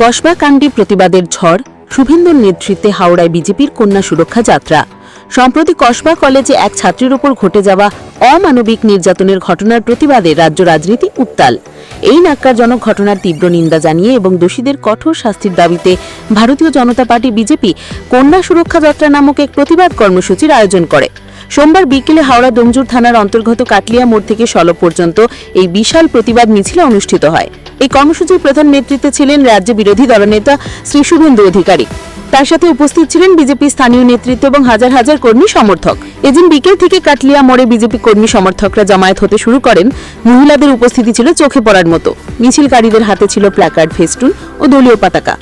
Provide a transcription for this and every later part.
কসবা কাণ্ডে প্রতিবাদের ঝড়, শুভেন্দুর নেতৃত্বে হাওড়ায় বিজেপির কন্যা সুরক্ষা যাত্রা। সম্প্রতি কসবা কলেজে এক ছাত্রীর উপর ঘটে যাওয়া অমানবিক নির্যাতনের ঘটনার প্রতিবাদে রাজ্য রাজনীতি উত্তাল। এই নাক্কারজনক ঘটনার তীব্র নিন্দা জানিয়ে এবং দোষীদের কঠোর শাস্তির দাবিতে ভারতীয় জনতা পার্টি বিজেপি কন্যা সুরক্ষা যাত্রা নামক এক প্রতিবাদ কর্মসূচির আয়োজন করে। সোমবার বিকেলে হাওড়া ডোমজুর থানার অন্তর্গত কাটলিয়া মোড় থেকে সলব পর্যন্ত এই বিশাল প্রতিবাদ মিছিল অনুষ্ঠিত হয়। এই কর্মসূচির প্রধান নেতৃত্বে ছিলেন রাজ্য বিরোধী দলনেতা শ্রী শুভেন্দু অধিকারী। তার সাথে উপস্থিত ছিলেন বিজেপি স্থানীয় নেতৃত্ব এবং হাজার হাজার কর্মী সমর্থক। এদিন বিকেল থেকে কাটলিয়া মোড়ে বিজেপি কর্মী সমর্থকরা জমায়েত হতে শুরু করেন। মহিলাদের উপস্থিতি ছিল চোখে পড়ার মতো। মিছিলকারীদের হাতে ছিল প্ল্যাকার্ড ফেস্টুন ও দলীয় পতাকা।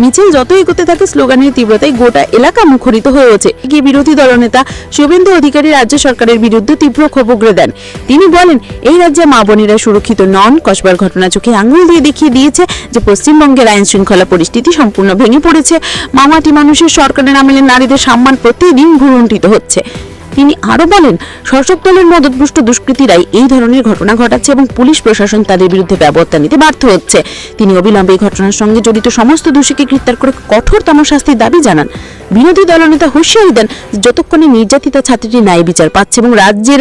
মিছিল যত এগোতে থাকে, স্লোগানের তীব্রতায় গোটা এলাকা মুখরিত হয়ে ওঠে। গিয়ে বিরোধী দলনেতা শুভেন্দু অধিকারী রাজ্য সরকারের বিরুদ্ধে তীব্র ক্ষোভ উগরে দেন। তিনি বলেন, এই রাজ্যে মা বোনেরা সুরক্ষিত নন, কসবার ঘটনা চোখে আঙুল দিয়ে দেখিয়ে দিয়েছে যে পশ্চিমবঙ্গের আইন শৃঙ্খলা পরিস্থিতি সম্পূর্ণ ভেঙে পড়েছে। মামাটি মানুষের সরকারের আমলে নারীদের সম্মান প্রতিদিন ভুলুণ্ঠিত হচ্ছে। তিনি আরও বলেন শাসক দলের মদতপুষ্ট দুষ্কৃতীরাই এই ধরনের ঘটনা ঘটাচ্ছে এবং পুলিশ প্রশাসন তাদের বিরুদ্ধে ব্যবস্থা নিতে ব্যর্থ হচ্ছে। তিনি অবিলম্বে এই ঘটনার সঙ্গে জড়িত সমস্ত দোষীকে গ্রেপ্তার করে কঠোরতম শাস্তির দাবি জানান। বিরোধী দলনেতা হুঁশিয়ারি দেন, যতক্ষণে নির্যাতিতা ছাত্রীটি ন্যায় বিচার পাচ্ছে এবং রাজ্যের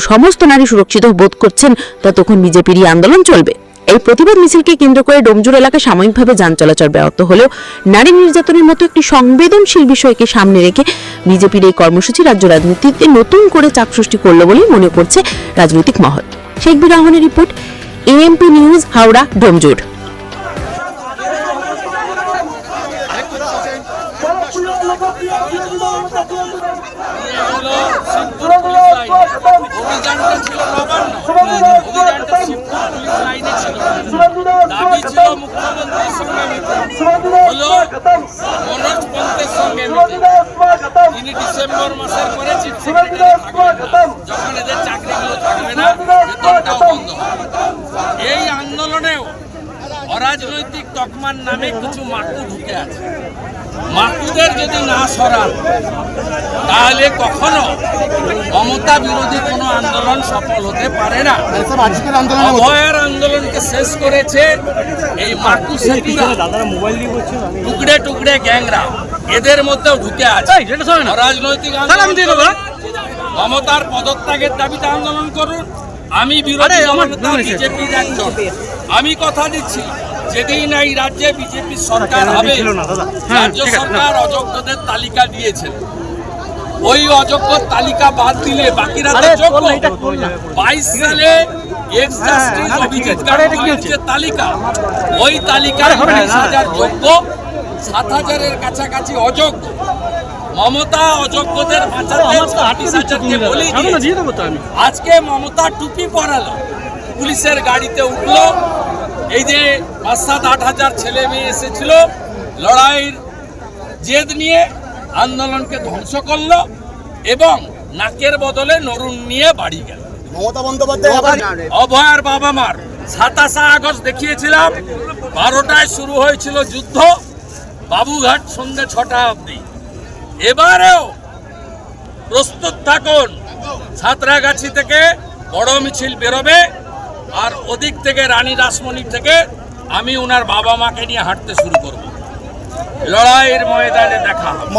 সমস্ত নারী সুরক্ষিত বোধ করছেন, ততক্ষণ বিজেপির আন্দোলন চলবে। এই প্রতিবাদ মিছিলকে কেন্দ্র করে ডোমজুর এলাকায় সাময়িকভাবে যান চলাচল ব্যাহত হলেও নারী নির্যাতনের মতো একটি সংবেদনশীল বিষয়কে সামনে রেখে বিজেপির এই কর্মসূচি রাজ্য রাজনীতিতে নতুন করে চাপ সৃষ্টি করল বলেই মনে করছে রাজনৈতিক মহল। শেখ বীর রহমানের report AMP news Howrah, Domjur Nabanna অভিযানটা Shibpur police লাইনে ছিল দাবি ছিল মুখ্যমন্ত্রীর সঙ্গে মিটিং হলো মনোজ পন্থের সঙ্গে মিটিং তিনি ডিসেম্বর মাসের পরে চিফ সেক্রেটারি থাকবেন না যখন এদের চাকরিগুলো থাকবে না বেতনটাও বন্ধ হবে এই আন্দোলনেও অরাজনৈতিক তকমার নামে কিছু মাকু ঢুকে আছে। মাকুদের যদি না সরান তাহলে কখনো মমতা বিরোধী কোনো আন্দোলন সফল হতে পারে না। অভয়ের আন্দোলনকে শেষ করেছে এই মাকু টুকরে টুকরে গ্যাংরা এদের মধ্যেও ঢুকে আছে। রাজনৈতিক আন্দোলন মমতার পদত্যাগের দাবিতে আন্দোলন করুন। আমি বিরোধী বিজেপির একজন। আমি কথা দিচ্ছি। যেদিন এই রাজ্যে বিজেপি সরকার হবে রাজ্য সরকার অযোগ্যদের তালিকা দিয়েছেন। ওই অযোগ্য তালিকা বাদ দিলে বাকিরা তো যোগ্য। বাইশ সালে এক্স জাস্টিস অভিজিৎ গাঙ্গুলির যে তালিকা। ওই তালিকায় উনিশ হাজার যোগ্য সাত হাজারের কাছাকাছি অযোগ্য। মমতা অযোগ্যদের আজকে মমতা টুপি পরালো। পুলিশের গাড়িতে উঠল। এই যে পাঁচ সাত আট হাজার ছেলে মেয়ে এসেছিল লড়াইয়ের জেদ নিয়ে আন্দোলনকে ধ্বংস করল এবং নাকের বদলে নরুন নিয়ে বাড়ি গেল। মমতা বন্দ্যোপাধ্যায় আবার অভয়ার বাবা মার সাতাশা আগস্ট দেখিয়েছিলাম বারোটায় শুরু হয়েছিল যুদ্ধ বাবুঘাট সন্ধ্যে ছটা অবধি। এবারেও প্রস্তুত থাকুন সাঁতরাগাছি থেকে বড় মিছিল বেরোবে। আর ওদিক থেকে রানী রাসমণি থেকে আমি ওনার বাবা মাকে নিয়ে হাঁটতে শুরু করব। লড়াইয়ের ময়দানে দেখা হবে।